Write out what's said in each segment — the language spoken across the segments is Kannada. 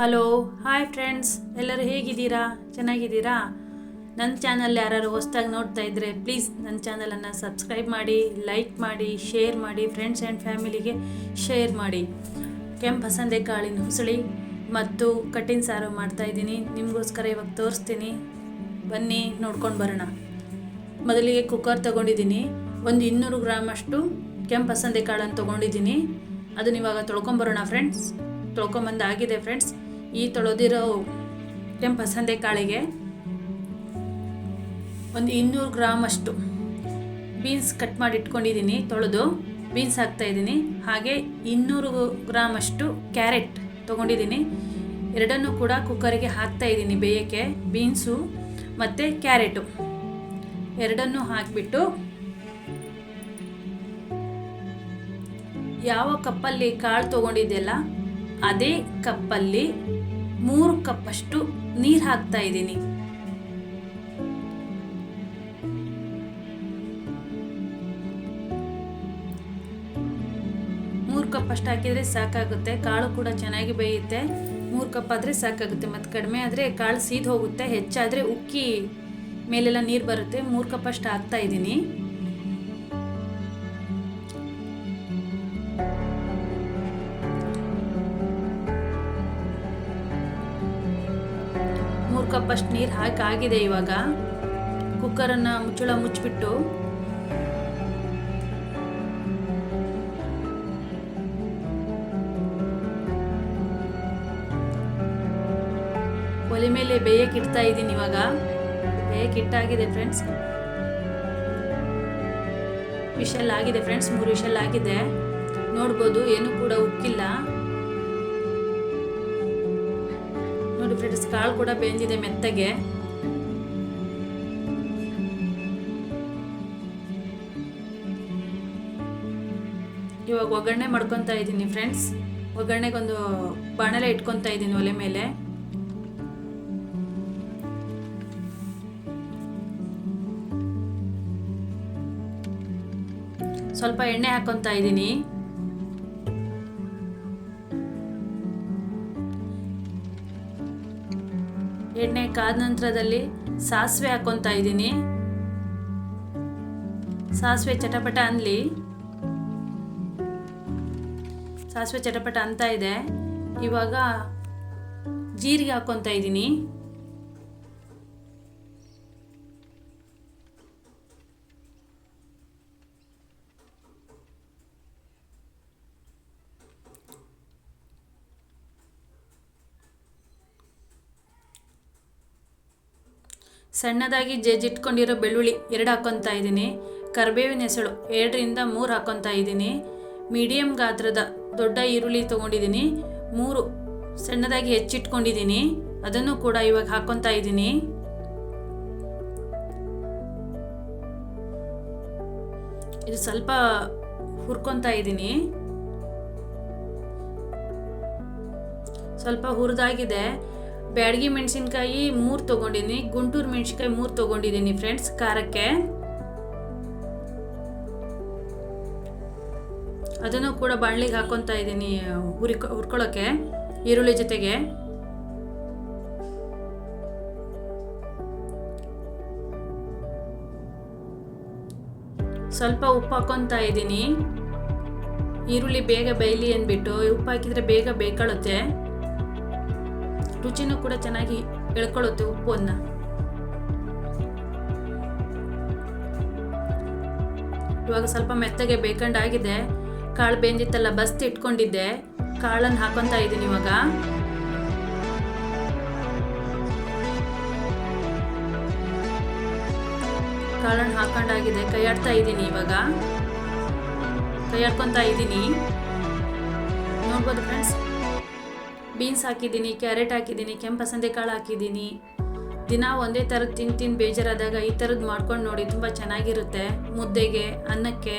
ಹಲೋ ಹಾಯ್ ಫ್ರೆಂಡ್ಸ್ ಎಲ್ಲರೂ ಹೇಗಿದ್ದೀರಾ? ಚೆನ್ನಾಗಿದ್ದೀರಾ? ನನ್ನ ಚಾನಲ್ ಯಾರು ಹೊಸ್ದಾಗಿ ನೋಡ್ತಾ ಇದ್ದರೆ ಪ್ಲೀಸ್ ನನ್ನ ಚಾನಲನ್ನು ಸಬ್ಸ್ಕ್ರೈಬ್ ಮಾಡಿ ಲೈಕ್ ಮಾಡಿ ಶೇರ್ ಮಾಡಿ ಫ್ರೆಂಡ್ಸ್ ಆ್ಯಂಡ್ ಫ್ಯಾಮಿಲಿಗೆ ಶೇರ್ ಮಾಡಿ. ಕೆಂಪು ಕಾಳಿನ ಹುಸುಳಿ ಮತ್ತು ಕಟ್ಟಿನ ಸಾರು ಮಾಡ್ತಾಯಿದ್ದೀನಿ ನಿಮಗೋಸ್ಕರ ಇವಾಗ ತೋರಿಸ್ತೀನಿ. ಬನ್ನಿ, ನೋಡ್ಕೊಂಡು ಬರೋಣ. ಮೊದಲಿಗೆ ಕುಕ್ಕರ್ ತೊಗೊಂಡಿದ್ದೀನಿ. ಒಂದು ಇನ್ನೂರು ಗ್ರಾಮ್ ಅಷ್ಟು ಕೆಂಪು ಹಸಂದೆ ಕಾಳನ್ನು ತೊಗೊಂಡಿದ್ದೀನಿ. ಅದನ್ನ ಇವಾಗ ತೊಳ್ಕೊಂಬರೋಣ ಫ್ರೆಂಡ್ಸ್ ತೊಳ್ಕೊಂಬಂದು ಆಗಿದೆ ಫ್ರೆಂಡ್ಸ್ ಈ ತೊಳೆದಿರೋ ಕೆಂಪು ಹಸಂದೆ ಕಾಳಿಗೆ ಒಂದು ಇನ್ನೂರು ಗ್ರಾಮ್ ಅಷ್ಟು ಬೀನ್ಸ್ ಕಟ್ ಮಾಡಿ ಇಟ್ಕೊಂಡಿದ್ದೀನಿ, ತೊಳೆದು ಬೀನ್ಸ್ ಹಾಕ್ತಾ ಇದ್ದೀನಿ. ಹಾಗೆ ಇನ್ನೂರು ಗ್ರಾಮ್ ಅಷ್ಟು ಕ್ಯಾರೆಟ್ ತೊಗೊಂಡಿದ್ದೀನಿ. ಎರಡನ್ನೂ ಕೂಡ ಕುಕ್ಕರಿಗೆ ಹಾಕ್ತಾ ಇದ್ದೀನಿ ಬೇಯಕ್ಕೆ, ಬೀನ್ಸು ಮತ್ತು ಕ್ಯಾರೆಟು. ಎರಡನ್ನೂ ಹಾಕಿಬಿಟ್ಟು ಯಾವ ಕಪ್ಪಲ್ಲಿ ಕಾಳು ತೊಗೊಂಡಿದ್ದೆಲ್ಲ, ಅದೇ ಕಪ್ಪಲ್ಲಿ ಮೂರು ಕಪ್ಪಷ್ಟು ನೀರು ಹಾಕ್ತಾ ಇದ್ದೀನಿ. ಮೂರು ಕಪ್ ಅಷ್ಟು ಹಾಕಿದರೆ ಸಾಕಾಗುತ್ತೆ. ಕಾಳು ಕೂಡ ಚೆನ್ನಾಗಿ ಬೇಯುತ್ತೆ. ಮೂರು ಕಪ್ ಆದ್ರೆ ಸಾಕಾಗುತ್ತೆ. ಮತ್ತು ಕಡಿಮೆ ಆದರೆ ಕಾಳು ಸೀದ್ ಹೋಗುತ್ತೆ. ಹೆಚ್ಚಾದರೆ ಉಕ್ಕಿ ಮೇಲೆಲ್ಲ ನೀರು ಬರುತ್ತೆ. ಮೂರು ಕಪ್ ಅಷ್ಟು ಹಾಕ್ತಾ ಇದ್ದೀನಿ. ಅಷ್ಟು ನೀರು ಹಾಕಿ ಆಗಿದೆ ಇವಾಗ. ಕುಕ್ಕರನ್ನು ಮುಚ್ಚಳ ಮುಚ್ಚಿಬಿಟ್ಟು. ಒಲೆ ಮೇಲೆ ಬೇಯಕ್ಕೆ ಇಡ್ತಾ ಇದ್ದೀನಿ ಇವಾಗ. ಬೇಯಕ್ಕೆ ಇಟ್ಟಾಗಿದೆ ಫ್ರೆಂಡ್ಸ್. ವಿಷಲ್ ಆಗಿದೆ ಫ್ರೆಂಡ್ಸ್, ಮೂರು ವಿಷಲ್ ಆಗಿದೆ. ನೋಡ್ಬೋದು, ಏನೂ ಕೂಡ ಉಕ್ಕಿಲ್ಲ. ಫ್ರೆಂಡ್ಸ್ ಕಾಳು ಕೂಡ ಬೆಂದಿದೆ ಮೆತ್ತಗೆ. ಇವಾಗ ಒಗ್ಗರಣೆ ಮಾಡ್ಕೊತಾ ಇದ್ದೀನಿ ಫ್ರೆಂಡ್ಸ್ ಒಗ್ಗರಣೆಗೊಂದು ಬಾಣಲೆ ಇಟ್ಕೊತಾ ಇದ್ದೀನಿ ಒಲೆ ಮೇಲೆ. ಸ್ವಲ್ಪ ಎಣ್ಣೆ ಹಾಕೊತಾ ಇದ್ದೀನಿ. ಎಣ್ಣೆ ಕಾದ ನಂತರದಲ್ಲಿ ಸಾಸಿವೆ ಹಾಕೊತಾ ಇದ್ದೀನಿ. ಸಾಸಿವೆ ಚಟಪಟ ಅನ್ಲಿ. ಸಾಸಿವೆ ಚಟಪಟ ಅಂತ ಇದೆ. ಇವಾಗ ಜೀರಿಗೆ ಹಾಕೊತಾ ಇದ್ದೀನಿ. ಸಣ್ಣದಾಗಿ ಜಜ್ಜಿಟ್ಕೊಂಡಿರೋ ಬೆಳ್ಳುಳ್ಳಿ ಎರಡು ಹಾಕ್ಕೊತಾ ಇದ್ದೀನಿ. ಕರಿಬೇವಿನ ಹೆಸಳು ಎರಡರಿಂದ ಮೂರು ಹಾಕ್ಕೊತಾ ಇದ್ದೀನಿ. ಮೀಡಿಯಮ್ ಗಾತ್ರದ ದೊಡ್ಡ ಈರುಳ್ಳಿ ತೊಗೊಂಡಿದ್ದೀನಿ. ಮೂರು ಸಣ್ಣದಾಗಿ ಹೆಚ್ಚಿಟ್ಕೊಂಡಿದ್ದೀನಿ. ಅದನ್ನು ಕೂಡ ಇವಾಗ ಹಾಕ್ಕೊತಾ ಇದ್ದೀನಿ. ಇದು ಸ್ವಲ್ಪ ಹುರ್ಕೊತಾ ಇದ್ದೀನಿ. ಸ್ವಲ್ಪ ಹುರಿದಾಗಿದೆ. ಬ್ಯಾಡಗಿ ಮೆಣಸಿನ್ಕಾಯಿ ಮೂರು ತೊಗೊಂಡಿದ್ದೀನಿ ಗುಂಟೂರು ಮೆಣಸಿನ್ಕಾಯಿ ಮೂರು ತೊಗೊಂಡಿದ್ದೀನಿ ಫ್ರೆಂಡ್ಸ್ ಖಾರಕ್ಕೆ. ಅದನ್ನು ಕೂಡ ಬಾಣಲಿಗೆ ಹಾಕೊತಾ ಇದ್ದೀನಿ ಹುರಿ ಹುರ್ಕೊಳ್ಳೋಕ್ಕೆ ಈರುಳ್ಳಿ ಜೊತೆಗೆ. ಸ್ವಲ್ಪ ಉಪ್ಪು ಹಾಕೊತಾ ಇದ್ದೀನಿ. ಈರುಳ್ಳಿ ಬೇಗ ಬೇಯಲಿ ಅಂದ್ಬಿಟ್ಟು, ಉಪ್ಪು ಹಾಕಿದರೆ ಬೇಗ ಬೇಯ್ಕೊಳ್ಳುತ್ತೆ ರುಚಿನೂ ಕೂಡ ಚೆನ್ನಾಗಿ ಎಳ್ಕೊಳ್ಳುತ್ತೆ ಉಪ್ಪನ್ನ. ಇವಾಗ ಸ್ವಲ್ಪ ಮೆತ್ತಗೆ ಬೇಕಂಡಾಗಿದೆ. ಕಾಳು ಬೆಂದಿತ್ತಲ್ಲ, ಬಸ್ತಿ ಇಟ್ಕೊಂಡಿದ್ದೆ. ಕಾಳನ್ನು ಹಾಕೊತಾ ಇದ್ದೀನಿ ಇವಾಗ. ಕಾಳನ್ನು ಹಾಕೊಂಡಾಗಿದೆ ಕೈ ಆಡ್ತಾ ಇದ್ದೀನಿ ಇವಾಗ. ಕೈ ಆಡ್ಕೊಂತ ಇದ್ದೀನಿ. ನೋಡ್ಬೋದು ಫ್ರೆಂಡ್ಸ್ ಬೀನ್ಸ್ ಹಾಕಿದ್ದೀನಿ, ಕ್ಯಾರೆಟ್ ಹಾಕಿದ್ದೀನಿ, ಕೆಂಪು ಹಸಂದೆ ಕಾಳು ಹಾಕಿದ್ದೀನಿ. ದಿನ ಒಂದೇ ಥರದ್ದು ತಿಂದು ತಿಂದು ಬೇಜಾರಾದಾಗ ಈ ಥರದ್ದು ಮಾಡ್ಕೊಂಡು ನೋಡಿ ತುಂಬ ಚೆನ್ನಾಗಿರುತ್ತೆ. ಮುದ್ದೆಗೆ, ಅನ್ನಕ್ಕೆ.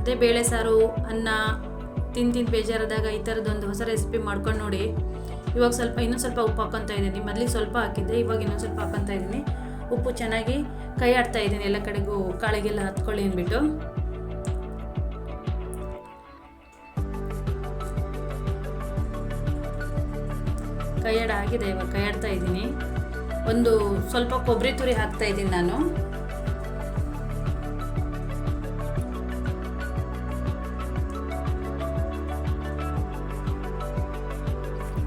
ಅದೇ ಬೇಳೆ ಸಾರು, ಅನ್ನ, ತಿಂದು ತಿಂದು ಬೇಜಾರಾದಾಗ ಈ ಥರದ್ದೊಂದು ಹೊಸ ರೆಸಿಪಿ ಮಾಡ್ಕೊಂಡು ನೋಡಿ. ಇವಾಗ ಸ್ವಲ್ಪ, ಇನ್ನೂ ಸ್ವಲ್ಪ ಉಪ್ಪು ಹಾಕೊತಾ ಇದ್ದೀನಿ. ಮೊದಲಿಗೆ ಸ್ವಲ್ಪ ಹಾಕಿದ್ದೆ, ಇವಾಗ ಇನ್ನೊಂದು ಸ್ವಲ್ಪ ಹಾಕೊತಾ ಇದ್ದೀನಿ. ಉಪ್ಪು ಚೆನ್ನಾಗಿ ಕೈ ಆಡ್ತಾ ಇದ್ದೀನಿ ಎಲ್ಲ ಕಡೆಗೂ, ಕಾಳಿಗೆಲ್ಲ ಹತ್ಕೊಳ್ಳಿ ಅಂದ್ಬಿಟ್ಟು. ಕೈಯಾಡ ಆಗಿದೆ, ಇವಾಗ ಕೈಯಾಡ್ತಾ ಇದ್ದೀನಿ. ಒಂದು ಸ್ವಲ್ಪ ಕೊಬ್ಬರಿ ತುರಿ ಹಾಕ್ತಾ ಇದ್ದೀನಿ ನಾನು.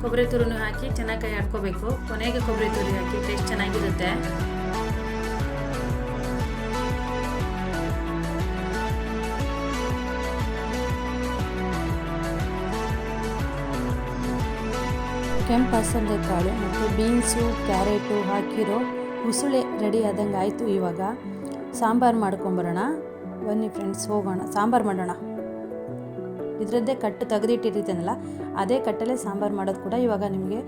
ಕೊಬ್ಬರಿ ತುರಿನೂ ಹಾಕಿ ಚೆನ್ನಾಗಿ ಕೈ ಆಡ್ಕೋಬೇಕು ಕೊನೆಗೆ ಕೊಬ್ಬರಿ ತುರಿ ಹಾಕಿ, ಟೇಸ್ಟ್ ಚೆನ್ನಾಗಿರುತ್ತೆ. ಕಾಳು ಮತ್ತು ಬೀನ್ಸು, ಕ್ಯಾರೆಟು ಹಾಕಿರೋ ಉಸುಳೆ ರೆಡಿ ಆದಂಗೆ ಆಯಿತು. ಇವಾಗ ಸಾಂಬಾರು ಮಾಡ್ಕೊಂಬರೋಣ. ಬನ್ನಿ ಫ್ರೆಂಡ್ಸ್ ಹೋಗೋಣ. ಸಾಂಬಾರು ಮಾಡೋಣ. ಇದರದ್ದೇ ಕಟ್ಟು ತೆಗೆದಿಟ್ಟಿರ್ತೀನಲ್ಲ, ಅದೇ ಕಟ್ಟಲ್ಲೇ ಸಾಂಬಾರು ಮಾಡೋದು ಕೂಡ ಇವಾಗ ನಿಮಗೆ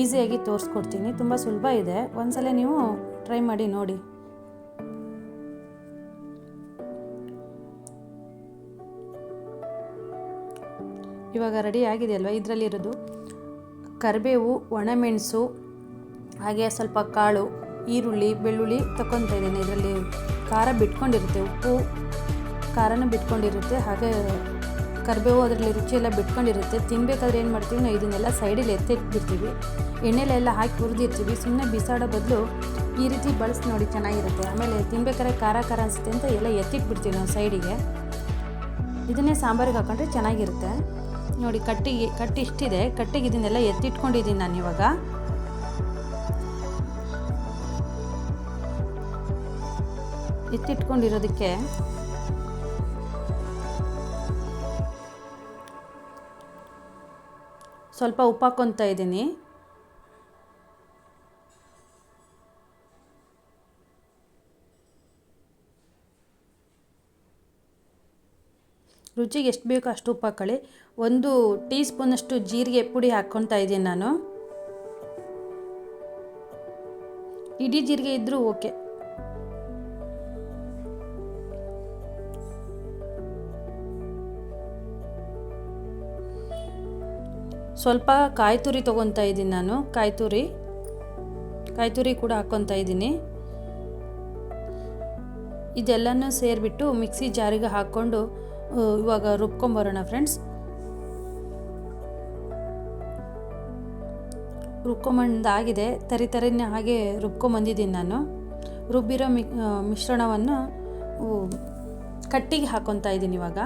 ಈಸಿಯಾಗಿ ತೋರಿಸ್ಕೊಡ್ತೀನಿ. ತುಂಬ ಸುಲಭ ಇದೆ. ಒಂದ್ಸಲ ನೀವು ಟ್ರೈ ಮಾಡಿ ನೋಡಿ. ಇವಾಗ ರೆಡಿ ಆಗಿದೆ ಅಲ್ವಾ ಇದರಲ್ಲಿರೋದು ಕರಿಬೇವು, ಒಣಮೆಣಸು, ಹಾಗೆ ಸ್ವಲ್ಪ ಕಾಳು, ಈರುಳ್ಳಿ, ಬೆಳ್ಳುಳ್ಳಿ ತಗೊತಾ ಇದ್ದೇನೆ. ಇದರಲ್ಲಿ ಖಾರ ಬಿಟ್ಕೊಂಡಿರುತ್ತೆ, ಉಪ್ಪು ಖಾರನೂ ಬಿಟ್ಕೊಂಡಿರುತ್ತೆ, ಹಾಗೆ ಕರಿಬೇವು ಅದರಲ್ಲಿ ರುಚಿಯೆಲ್ಲ ಬಿಟ್ಕೊಂಡಿರುತ್ತೆ. ತಿನ್ನಬೇಕಾದ್ರೆ ಏನು ಮಾಡ್ತೀವಿ, ನಾವು ಇದನ್ನೆಲ್ಲ ಸೈಡಲ್ಲಿ ಎತ್ತಿಟ್ಬಿಡ್ತೀವಿ ಎಣ್ಣೆಲೆಲ್ಲ ಹಾಕಿ ಹುರಿದಿರ್ತೀವಿ. ಸುಮ್ಮನೆ ಬಿಸಾಡೋ ಬದಲು ಈ ರೀತಿ ಬಳಸಿ ನೋಡಿ ಚೆನ್ನಾಗಿರುತ್ತೆ. ಆಮೇಲೆ ತಿನ್ಬೇಕಾದ್ರೆ ಖಾರ ಖಾರ ಅನಿಸುತ್ತೆ ಅಂತ ಎಲ್ಲ ಎತ್ತಿಟ್ಬಿಡ್ತೀವಿ ನಾವು ಸೈಡಿಗೆ. ಇದನ್ನೇ ಸಾಂಬಾರಿಗೆ ಹಾಕೊಂಡ್ರೆ ಚೆನ್ನಾಗಿರುತ್ತೆ. ನೋಡಿ ಕಟ್ಟಿಗೆ ಕಟ್ಟಿ ಇಷ್ಟಿದೆ. ಕಟ್ಟಿಗೆ ಇದನ್ನೆಲ್ಲ ಎತ್ತಿಟ್ಕೊಂಡಿದ್ದೀನಿ ನಾನು ಇವಾಗ. ಎತ್ತಿಟ್ಕೊಂಡಿರೋದಕ್ಕೆ ಸ್ವಲ್ಪ ಉಪ್ಪು ಹಾಕ್ಕೊತಾ ಇದ್ದೀನಿ. ರುಚಿಗೆ ಎಷ್ಟು ಬೇಕೋ ಅಷ್ಟು ಉಪ್ಪು ಹಾಕೊಳ್ಳಿ ಒಂದು ಟೀ ಸ್ಪೂನಷ್ಟು ಜೀರಿಗೆ ಪುಡಿ ಹಾಕ್ಕೊತಾ ಇದ್ದೀನಿ ನಾನು. ಇಡೀ ಜೀರಿಗೆ ಇದ್ದರೂ ಓಕೆ. ಸ್ವಲ್ಪ ಕಾಯಿ ತುರಿ ತೊಗೊತಾ ಇದ್ದೀನಿ ನಾನು. ಕಾಯಿ ತುರಿ ಕಾಯಿ ತುರಿ ಕೂಡ ಹಾಕ್ಕೊತಾ ಇದ್ದೀನಿ. ಇದೆಲ್ಲನೂ ಸೇರಿಬಿಟ್ಟು ಮಿಕ್ಸಿ ಜಾರಿಗೆ ಹಾಕ್ಕೊಂಡು ಇವಾಗ ರುಬ್ಕೊಂಬರೋಣ ಫ್ರೆಂಡ್ಸ್ ರುಬ್ಕೊಂಬಂದಾಗಿದೆ, ತರಿ ತರಿನೇ ಹಾಗೆ ರುಬ್ಕೊಂಬಂದಿದ್ದೀನಿ ನಾನು. ರುಬ್ಬಿರೋ ಮಿ ಮಿಶ್ರಣವನ್ನು ಕಟ್ಟಿಗೆ ಹಾಕೊತಾ ಇದ್ದೀನಿ ಇವಾಗ.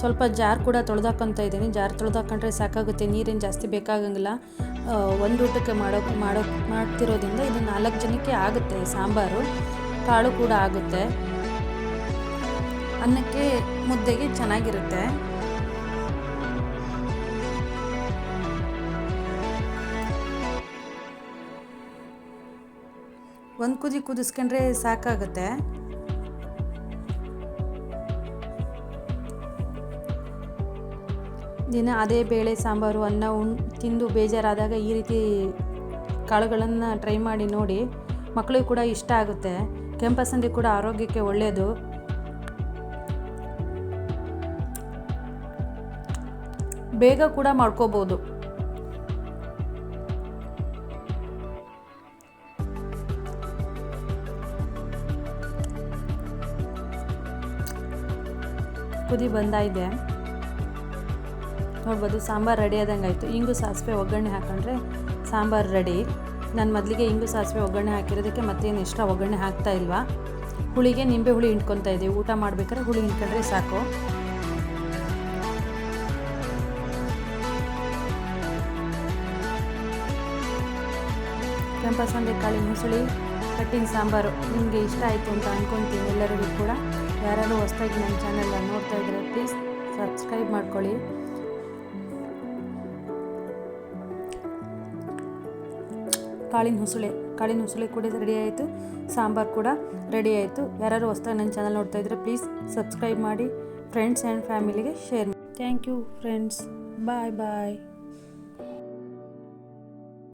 ಸ್ವಲ್ಪ ಜಾರ್ ಕೂಡ ತೊಳೆದಾಕೊಂತ ಇದ್ದೀನಿ. ಜಾರ್ ತೊಳೆದಾಕೊಂಡ್ರೆ ಸಾಕಾಗುತ್ತೆ. ನೀರೇನು ಜಾಸ್ತಿ ಬೇಕಾಗಂಗಿಲ್ಲ. ಒಂದು ಊಟಕ್ಕೆ ಮಾಡೋ ಮಾಡೋ, ಮಾಡ್ತಿರೋದ್ರಿಂದ ಇದು ನಾಲ್ಕು ಜನಕ್ಕೆ ಆಗುತ್ತೆ ಸಾಂಬಾರು. ಕಾಳು ಕೂಡ ಆಗುತ್ತೆ. ಅನ್ನಕ್ಕೆ ಮುದ್ದೆಗೆ ಚೆನ್ನಾಗಿರುತ್ತೆ. ಒಂದು ಕುದಿ ಕುದಿಸ್ಕೊಂಡ್ರೆ ಸಾಕಾಗುತ್ತೆ. ದಿನ ಅದೇ ಬೇಳೆ, ಸಾಂಬಾರು, ಅನ್ನ ಉಣ್, ತಿಂದು ಬೇಜಾರಾದಾಗ ಈ ರೀತಿ ಕಾಳುಗಳನ್ನು ಟ್ರೈ ಮಾಡಿ ನೋಡಿ ಮಕ್ಕಳಿಗೆ ಕೂಡ ಇಷ್ಟ ಆಗುತ್ತೆ. ಕೆಂಪಸಂದಿ ಕೂಡ ಆರೋಗ್ಯಕ್ಕೆ ಒಳ್ಳೆಯದು ಬೇಗ ಕೂಡ ಮಾಡ್ಕೋಬೋದು. ಕುದಿ ಬಂದಾಯಿದೆ ನೋಡ್ಬೋದು, ಸಾಂಬಾರು ರೆಡಿ ಆದಂಗೆ ಆಯಿತು. ಇಂಗು ಸಾಸಿವೆ ಒಗ್ಗರಣೆ ಹಾಕೊಂಡ್ರೆ ಸಾಂಬಾರು ರೆಡಿ ನಾನು ಮೊದಲಿಗೆ ಇಂಗು ಸಾಸಿವೆ ಒಗ್ಗರಣೆ ಹಾಕಿರೋದಕ್ಕೆ ಮತ್ತೇನು ಇಷ್ಟ ಒಗ್ಗರಣೆ ಹಾಕ್ತಾ ಇಲ್ವಾ? ಹುಳಿಗೆ ನಿಂಬೆ ಹುಳಿ ಹಿಂಡ್ಕೊತಾ ಇದ್ದೀವಿ ಊಟ ಮಾಡ್ಬೇಕಾದ್ರೆ ಹುಳಿ ಹಿಂಡ್ಕೊಂಡ್ರೆ ಸಾಕು. ಕೆಂಪಸಂದೆ ಕಾಳಿ ಮುಸುಳಿ, ಕಟ್ಟಿನ ಸಾಂಬಾರು. ನಿಮಗೆ ಇಷ್ಟ ಆಯಿತು ಅಂತ ಅಂದ್ಕೊತೀನಿ ಎಲ್ಲರಿಗೂ ಕೂಡ. ಯಾರಾದರೂ ಹೊಸ್ದಾಗಿ ನನ್ನ ಚಾನೆಲ್ನ ನೋಡ್ತಾ ಇದ್ದಾರೆ ಪ್ಲೀಸ್ ಸಬ್ಸ್ಕ್ರೈಬ್ ಮಾಡ್ಕೊಳ್ಳಿ. ಕಾಳಿನ ಹುಸುಳೆ ಕಾಳಿನ ಹುಸುಳೆ ಕೂಡ ರೆಡಿ ಆಯಿತು. ಸಾಂಬಾರು ಕೂಡ ರೆಡಿ ಆಯಿತು. ಯಾರು ಹೊಸ್ದಾಗಿ ನನ್ನ ಚಾನಲ್ ನೋಡ್ತಾ ಇದ್ರೆ ಪ್ಲೀಸ್ ಸಬ್ಸ್ಕ್ರೈಬ್ ಮಾಡಿ ಫ್ರೆಂಡ್ಸ್ ಆ್ಯಂಡ್ ಫ್ಯಾಮಿಲಿಗೆ ಶೇರ್ ಮಾಡಿ. Thank you friends bye bye